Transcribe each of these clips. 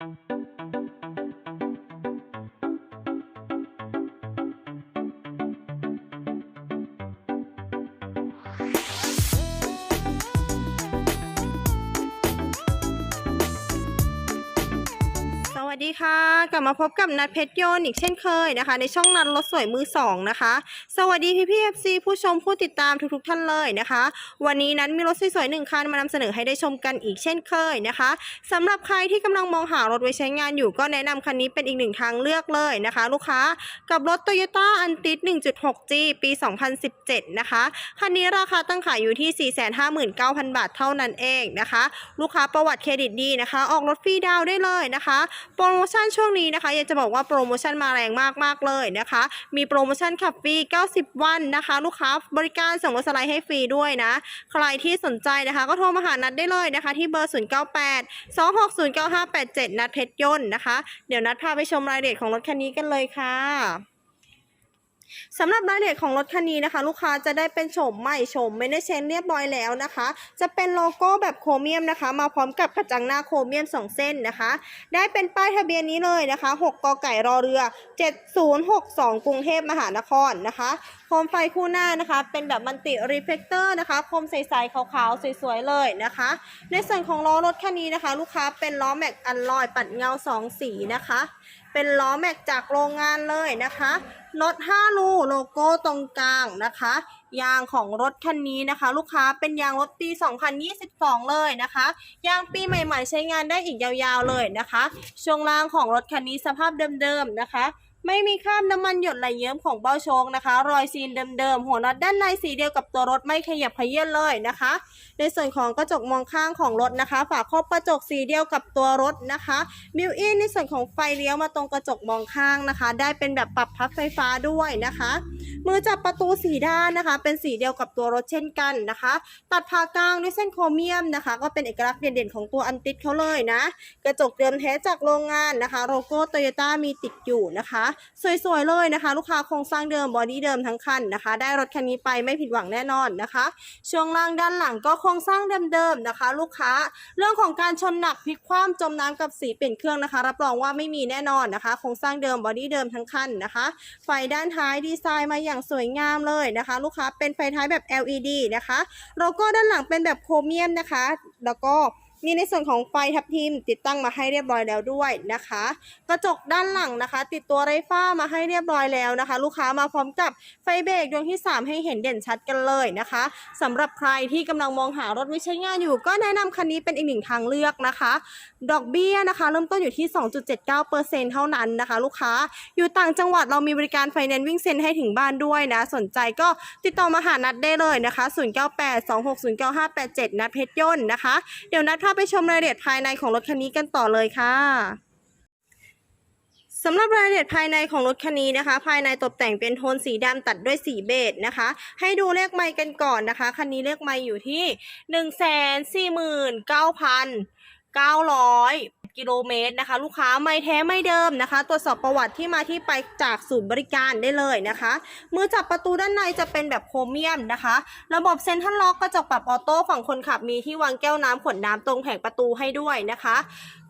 สวั ดีค่ะ กลับมาพบกับนัดเพชรโยนอีกเช่นเคยนะคะ ในช่องนัดรถสวยมือสองนะคะ สวัสดีพี่พี่เอฟซีผู้ชมผู้ติดตามทุกๆท่านเลยนะคะ วันนี้นัดมีรถสวยๆหนึ่งคันมานำเสนอให้ได้ชมกันอีกเช่นเคยนะคะสำหรับใครที่กำลังมองหารถไว้ใช้งานอยู่ก็แนะนำคันนี้เป็นอีกหนึ่งทางเลือกเลยนะคะ ลูกค้ากับรถ Toyota a n t i 1.6G ปี 2017 นะคะคันนี้ราคาตั้งขายอยู่ที่ 459,000 บาทเท่านั้นเองนะคะ ลูกค้าประวัติเครดิตดีนะคะ ออกรถฟรีดาวได้เลยนะคะโปรโมชั่นช่วงนี้นะคะอยากจะบอกว่าโปรโมชั่นมาแรงมากๆเลยนะคะ มีโปรโมชั่นขับฟรี 90 วันนะคะ ลูกค้าบริการส่งรถสไลด์ให้ฟรีด้วยนะ ใครที่สนใจนะคะ ก็โทรมาหานัดได้เลยนะคะ ที่เบอร์ 098 2609587 นัดเพชรยนต์นะคะ เดี๋ยวนัดพาไปชมรายละเอียดของรถคันนี้กันเลยค่ะ สำหรับรายละเอียดของรถคันนี้นะคะ ลูกค้าจะได้เป็นโฉมใหม่โฉมไม่ได้เชนเรียบร้อยแล้วนะคะ จะเป็นโลโก้แบบโครเมียมนะคะ มาพร้อมกับกระจังหน้าโครเมียม 2 เส้นนะคะ ได้เป็นป้ายทะเบียนนี้เลยนะคะ 6กไก่รอเรือ 7062 กรุงเทพมหานครนะคะโคมไฟคู่หน้านะคะ เป็นแบบมันติรีเฟกเตอร์นะคะโคมใสๆขาวๆสวยๆเลยนะคะ ในส่วนของล้อรถคันนี้นะคะ ลูกค้าเป็นล้อแม็กอันลอยปัดเงา 2 สีนะคะ เป็นล้อแม็กจากโรงงานเลยนะคะรถ5รูโลโก้ตรงกลางนะคะ ยางของรถคันนี้นะคะ ลูกค้าเป็นยางรถปี 2022 เลยนะคะ ยางปีใหม่ ๆ ใช้งานได้อีกยาวๆเลยนะคะ ช่วงล่างของรถคันนี้สภาพเดิมๆนะคะ ไม่มีคราบน้ำมันหยดไหลเยิ้มของเบ้าโชงนะคะ รอยซีนเดิมๆ หัวน็อตด้านในสีเดียวกับตัวรถไม่ขยับขยื่นเลยนะคะ ในส่วนของกระจกมองข้างของรถนะคะ ฝาครอบกระจกสีเดียวกับตัวรถนะคะมิวอินในส่วนของไฟเลี้ยวมาตรงกระจกมองข้างนะคะ ได้เป็นแบบปรับพับไฟฟ้าด้วยนะคะ มือจับประตูสีด้านนะคะ เป็นสีเดียวกับตัวรถเช่นกันนะคะ ตัดผ่ากลางด้วยเส้นโครเมียมนะคะ ก็เป็นเอกลักษณ์เด่นๆของตัวอันติดเขาเลยนะ กระจกเดิมแท้จากโรงงานนะคะ โลโก้โตโยต้ามีติดอยู่นะคะ สวยๆเลยนะคะ ลูกค้าโครงสร้างเดิมบอดี้เดิมทั้งคันนะคะ ได้รถคันนี้ไปไม่ผิดหวังแน่นอนนะคะ ช่วงล่างด้านหลังก็โครงสร้างเดิมๆนะคะ ลูกค้า เรื่องของการชนหนักพลิกคว่ำจมน้ำกับสีเปลี่ยนเครื่องนะคะ รับรองว่าไม่มีแน่นอนนะคะ โครงสร้างเดิมบอดี้เดิมทั้งคันนะคะ ไฟด้านท้ายดีไซน์มาอย่างสวยงามเลยนะคะ ลูกค้าเป็นไฟท้ายแบบ LED นะคะโลโก้ด้านหลังเป็นแบบโครเมียมนะคะ แล้วก็ มีในส่วนของไฟทับทิมติดตั้งมาให้เรียบร้อยแล้วด้วยนะคะ กระจกด้านหลังนะคะ ติดตัวไรฟ้ามาให้เรียบร้อยแล้วนะคะ ลูกค้ามาพร้อมกับไฟเบรกดวงที่ 3 ให้เห็นเด่นชัดกันเลยนะคะสำหรับใครที่กำลังมองหารถไว้ใช้งานอยู่ ก็แนะนำคันนี้เป็นอีกหนึ่งทางเลือกนะคะ ดอกเบี้ยนะคะ เริ่มต้นอยู่ที่ 2.79%เท่านั้นนะคะ ลูกค้าอยู่ต่างจังหวัดเรามีบริการไฟแนนซ์วิ่งเซ็นให้ถึงบ้านด้วยนะ สนใจก็ติดต่อมาหานัดได้เลยนะคะ 0982609587 นัดเพชรยนต์นะคะ เดี๋ยวนัดพาไปชมรายละเอียดภายในของรถคันนี้กันต่อเลยค่ะสำหรับรายละเอียดภายในของรถคันนี้นะคะ ภายในตกแต่งเป็นโทนสีดำตัดด้วยสีเบจนะคะ ให้ดูเลขไม้กันก่อนนะคะ คันนี้เลขไม้อยู่ที่หนึ่งแสน กิโลเมตรนะคะ ลูกค้าไม่แท้ไม่เดิมนะคะ ตรวจสอบประวัติที่มาที่ไปจากศูนย์บริการได้เลยนะคะมือจับประตูด้านในจะเป็นแบบโครเมียมนะคะ ระบบเซ็นทรัลล็อกกระจกปรับออโต้ฝั่งคนขับมีที่วางแก้วน้ำขวดน้ำตรงแผงประตูให้ด้วยนะคะ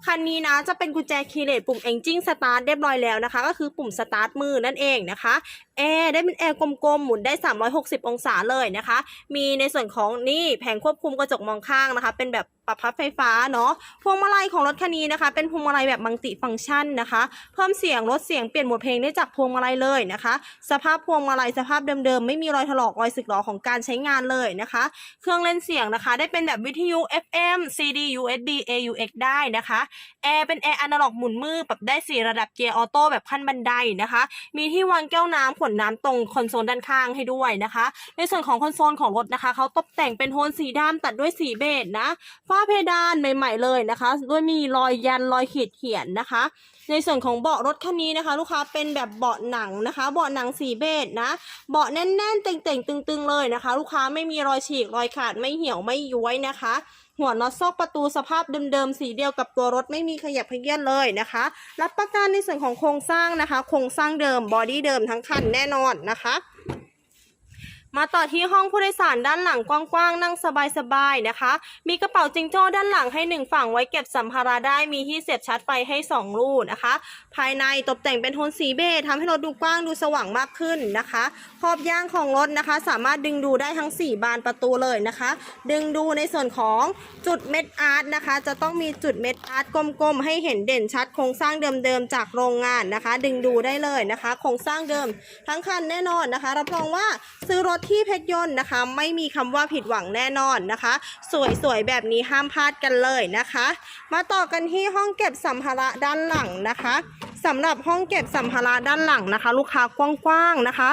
คันนี้นะจะเป็นกุญแจคีย์เลสปุ่ม Engine Start เรียบร้อยแล้วนะคะ ก็คือปุ่ม Start มือนั่นเองนะคะแอร์ได้เป็นแอร์กลมๆ หมุนได้ 360 องศาเลยนะคะ มีในส่วนของนี่แผงควบคุมกระจกมองข้างนะคะ เป็นแบบปรับพับไฟฟ้าเนาะพวงมาลัยของรถคันนี้นะคะ เป็นพวงมาลัยแบบมัลติฟังก์ชันนะคะ เพิ่มเสียงลดเสียงเปลี่ยนหมดเพลงได้จากพวงมาลัยเลยนะคะ สภาพพวงมาลัยสภาพเดิมๆ ไม่มีรอยถลอกรอยสึกหรอของการใช้งานเลยนะคะ เครื่องเล่นเสียงนะคะ ได้เป็นแบบวิทยุ FM CD USB AUX ได้นะคะแอร์เป็นแอร์อนาล็อกหมุนมือปรับได้ 4 ระดับเกียร์ออโต้แบบขั้นบันไดนะคะ มีที่วางแก้วน้ำขวดน้ำตรงคอนโซลด้านข้างให้ด้วยนะคะ ในส่วนของคอนโซลของรถนะคะเขาตกแต่งเป็นโทนสีดำตัดด้วยสีเบจนะฝ้าเพดานใหม่ ๆ เลยนะคะ ด้วยมีรอยยันรอยขีดเขียนนะคะ ในส่วนของเบาะรถคันนี้นะคะ ลูกค้าเป็นแบบเบาะหนังนะคะ เบาะหนังสีเบจนะ เบาะแน่นๆเต่งๆตึงๆเลยนะคะ ลูกค้าไม่มีรอยฉีกรอยขาดไม่เหี่ยวไม่ย้วยนะคะหัวน็อตซอกประตูสภาพเดิมๆสีเดียวกับตัวรถไม่มีขยับขยื่นเลยนะคะ รับประกันในส่วนของโครงสร้างนะคะ โครงสร้างเดิมบอดี้เดิมทั้งคันแน่นอนนะคะ มาต่อที่ห้องผู้โดยสารด้านหลังกว้างๆ นั่งสบายๆ นะคะ มีกระเป๋าจิงโจ้ด้านหลังให้หนึ่งฝั่งไว้เก็บสัมภาระได้ มีที่เสียบชาร์จไฟให้สองลูนะคะ ภายในตกแต่งเป็นโทนสีเบจทำให้รถดูกว้างดูสว่างมากขึ้นนะคะขอบย่างของรถนะคะ สามารถดึงดูได้ทั้ง 4 บานประตูเลยนะคะ ดึงดูในส่วนของจุดเม็ดอาร์ตนะคะ จะต้องมีจุดเม็ดอาร์ตกลมๆ ให้เห็นเด่นชัดโครงสร้างเดิมๆ จากโรงงานนะคะ ดึงดูได้เลยนะคะ โครงสร้างเดิมทั้งคันแน่นอนนะคะ รับรองว่าซื้อรถที่เพชรยนต์นะคะ ไม่มีคำว่าผิดหวังแน่นอนนะคะ สวยๆแบบนี้ห้ามพลาดกันเลยนะคะ มาต่อกันที่ห้องเก็บสัมภาระด้านหลังนะคะสำหรับห้องเก็บสัมภาระด้านหลังนะคะ ลูกค้ากว้างๆนะคะ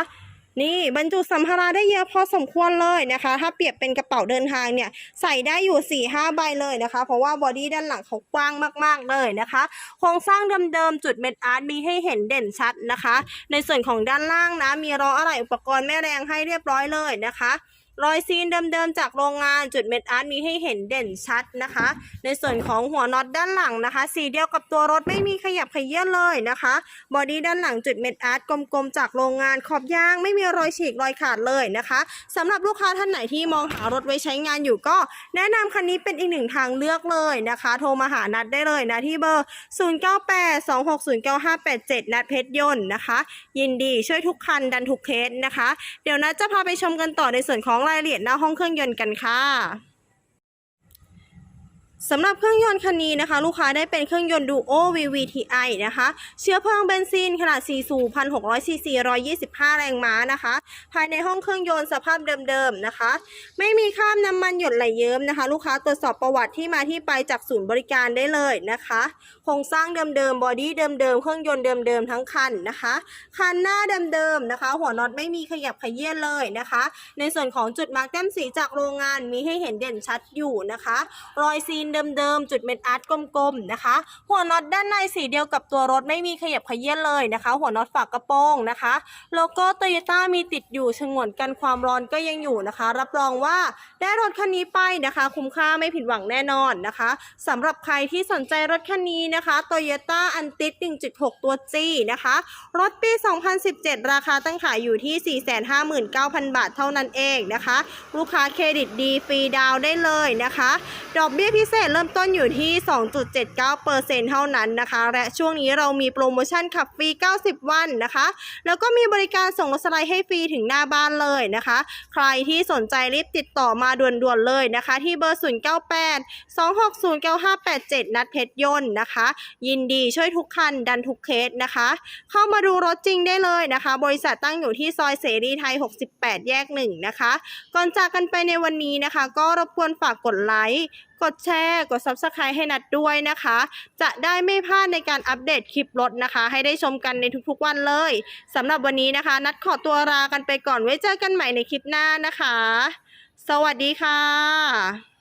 นี่บรรจุสัมภาระได้เยอะพอสมควรเลยนะคะ ถ้าเปรียบเป็นกระเป๋าเดินทางเนี่ยใส่ได้อยู่4ี่ห้าใบเลยนะคะ เพราะว่าบอดี้ด้านหลังเขากว้างมาก ๆ เลยนะคะ โครงสร้างเดิมๆจุดเม็ดอาร์ตมีให้เห็นเด่นชัดนะคะ ในส่วนของด้านล่างนะมีร้ออะไรอุปกรณ์แม่แรงให้เรียบร้อยเลยนะคะ รอยซีนเดิมๆจากโรงงานจุดเม็ดอาร์ตมีให้เห็นเด่นชัดนะคะ ในส่วนของหัวน็อตด้านหลังนะคะ สีเดียวกับตัวรถไม่มีขยับขยื่นเลยนะคะบอดี้ด้านหลังจุดเม็ดอาร์ตกลมๆจากโรงงานขอบยางไม่มีรอยฉีกรอยขาดเลยนะคะสำหรับลูกค้าท่านไหนที่มองหารถไว้ใช้งานอยู่ก็ แนะนำคันนี้เป็นอีกหนึ่งทางเลือกเลยนะคะ โทรมาหานัดได้เลยนะที่เบอร์ 0982609587 นัดเพชรยนต์นะคะ ยินดีช่วยทุกคันดันทุกเคสนะคะ เดี๋ยวนัดจะพาไปชมกันต่อในส่วนของรายละเอียดหน้าห้องเครื่องยนต์กันค่ะ สำหรับเครื่องยนต์คันนี้นะคะ ลูกค้าได้เป็นเครื่องยนต์ Duo VVTi นะคะ เชื้อเพลิงเบนซินขนาด4สูบ1,600 ซีซี 125 แรงม้านะคะ ภายในห้องเครื่องยนต์สภาพเดิมๆนะคะ ไม่มีคราบน้ำมันหยดไหลเยิ้มนะคะ ลูกค้าตรวจสอบประวัติที่มาที่ไปจากศูนย์บริการได้เลยนะคะโครงสร้างเดิมๆบอดี้เดิมๆเครื่องยนต์เดิมๆทั้งคันนะคะคันหน้าเดิมๆนะคะ หัวน็อตไม่มีขยับขยื่นเลยนะคะ ในส่วนของจุดมาร์กแต้มสีจากโรงงานมีให้เห็นเด่นชัดอยู่นะคะ รอยซีนเดิมๆ จุดเม็ดอาร์ตกลมๆนะคะ หัวน็อตด้านในสีเดียวกับตัวรถไม่มีขยับขยื่นเลยนะคะ หัวน็อตฝากกระโปรงนะคะโลโก้โตโยต้ามีติดอยู่ฉงวนกันความร้อนก็ยังอยู่นะคะ รับรองว่าได้รถคันนี้ไปนะคะ คุ้มค่าไม่ผิดหวังแน่นอนนะคะสำหรับใครที่สนใจรถคันนี้นะคะโตโยต้าอันติด1.6 ตัว G นะคะ รถปี 2017 ราคาตั้งขายอยู่ที่ 459,000 บาทเท่านั้นเองนะคะ ลูกค้าเครดิตดีฟรีดาวได้เลยนะคะ ดอกเบี้ยพิเศษเริ่มต้นอยู่ที่ 2.79%เท่านั้นนะคะ และช่วงนี้เรามีโปรโมชั่นขับฟรี 90 วันนะคะ แล้วก็มีบริการส่งรถสไลด์ให้ฟรีถึงหน้าบ้านเลยนะคะ ใครที่สนใจรีบติดต่อมาด่วนๆเลยนะคะ ที่เบอร์ 098 2609587 นัดเพชรยนต์นะคะ ยินดีช่วยทุกคันดันทุกเคสนะคะ เข้ามาดูรถจริงได้เลยนะคะ บริษัทตั้งอยู่ที่ซอยเสรีไทย 68 แยก 1 นะคะ ก่อนจากกันไปในวันนี้นะคะ ก็รบกวนฝากกดไลค์ กดแชร์ กด Subscribe ให้นัดด้วยนะคะ จะได้ไม่พลาดในการอัปเดตคลิปรถนะคะ ให้ได้ชมกันในทุกๆวันเลยสำหรับวันนี้นะคะ นัดขอตัวลากันไปก่อนไว้เจอกันใหม่ในคลิปหน้านะคะ สวัสดีค่ะ